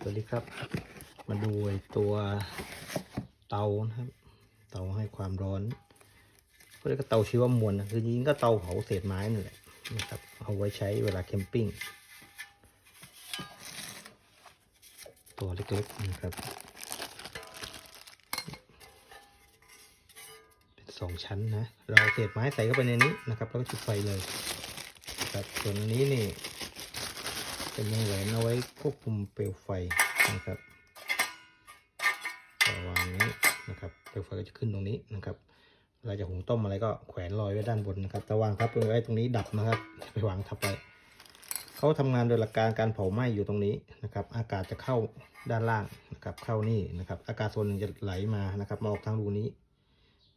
สวัสดีครับ มาดูตัวเตานะครับ เตาให้ความร้อนเขาเรียกว่าเตาชีวมวลนะคือจริงก็เตาเผาเศษไม้นั่นแหละนะครับเอาไว้ใช้เวลาแคมปิ้งตัวเล็กๆนะครับเป็นสองชั้นนะ เราเศษไม้ใส่เข้าไปในนี้นะครับ แล้วก็จุดไฟเลยครับส่วนอันนี้นี่ เป็นวงแหวนเอาไว้ควบคุมเปลวไฟนะครับระวางนี้นะครับเปลวไฟก็จะขึ้นตรงนี้นะครับเวลาจะหุงต้มอะไรก็แขวนลอยไว้ด้านบนนะครับแต่วางทับไว้ตรงนี้ดับนะครับ ไปวางทับไว้เขาทำงานโดยหลักการการเผาไหม้อยู่ตรงนี้นะครับ อากาศจะเข้าด้านล่างนะครับ เข้านี่นะครับ อากาศส่วนหนึ่งจะไหลมานะครับมาออกทางรูนี้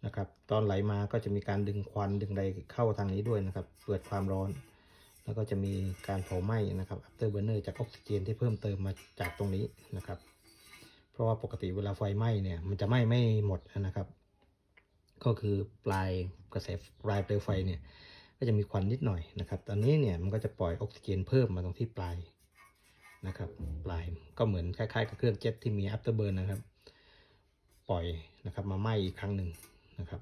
นะครับ ตอนไหลมาก็จะมีการดึงควันดึงอะไรเข้าทางนี้ด้วยนะครับเปิดความร้อน แล้วก็จะมีการเผาไหม้นะครับ after burner จากออกซิเจนที่เพิ่มเติมมาจากตรงนี้นะครับ เพราะว่าปกติเวลาไฟไหม้เนี่ยมันจะไหม้ไม่หมดนะครับ ก็คือปลายกระแสปลายเปลวไฟเนี่ยก็จะมีควันนิดหน่อยนะครับ ตอนนี้เนี่ยมันก็จะปล่อยออกซิเจนเพิ่มมาตรงที่ปลายนะครับ ปลายก็เหมือนคล้ายๆกับเครื่องเจ็ตที่มี after burn นะครับ ปล่อยนะครับมาไหม้อีกครั้งหนึ่งนะครับ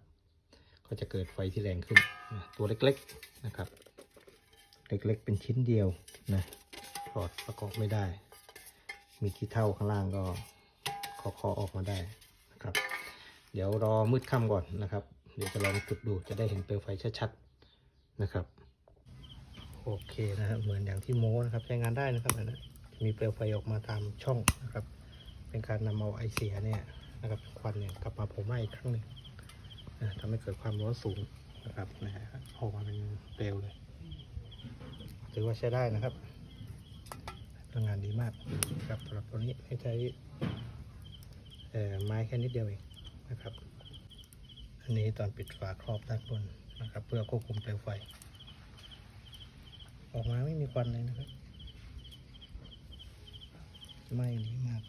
ก็จะเกิดไฟที่แรงขึ้นตัวเล็กๆนะครับ เล็กๆเป็นชิ้นเดียวนะถอดประกอบไม่ได้ มีที่เท่าข้างล่างก็ขอคอออกมาได้นะครับ เดี๋ยวรอมืดค่ำก่อนนะครับ เดี๋ยวจะลองจุดดูจะได้เห็นเปลวไฟชัดๆนะครับ โอเคนะครับเหมือนอย่างที่โม้นะครับ ใช้งานได้นะครับอันนะมีเปลวไฟออกมาตามช่องนะครับ เป็นการนำเอาไอเสียเนี่ยนะครับควันเนี่ยกลับมาเผาไหม้อีกครั้งหนึ่งนะทำให้เกิดความร้อนสูงนะครับนะฮะออกมาเป็นเปลวเลย ถือว่าใช้ได้นะครับพลังงานดีมากครับสำหรับตัวนี้ให้ใช้ไม้แค่นิดเดียวเองนะครับ อันนี้ตอนปิดฝาครอบด้านบนนะครับ เพื่อควบคุมเปลวไฟ ออกมาไม่มีควันเลยนะครับ ไม่ดีมาก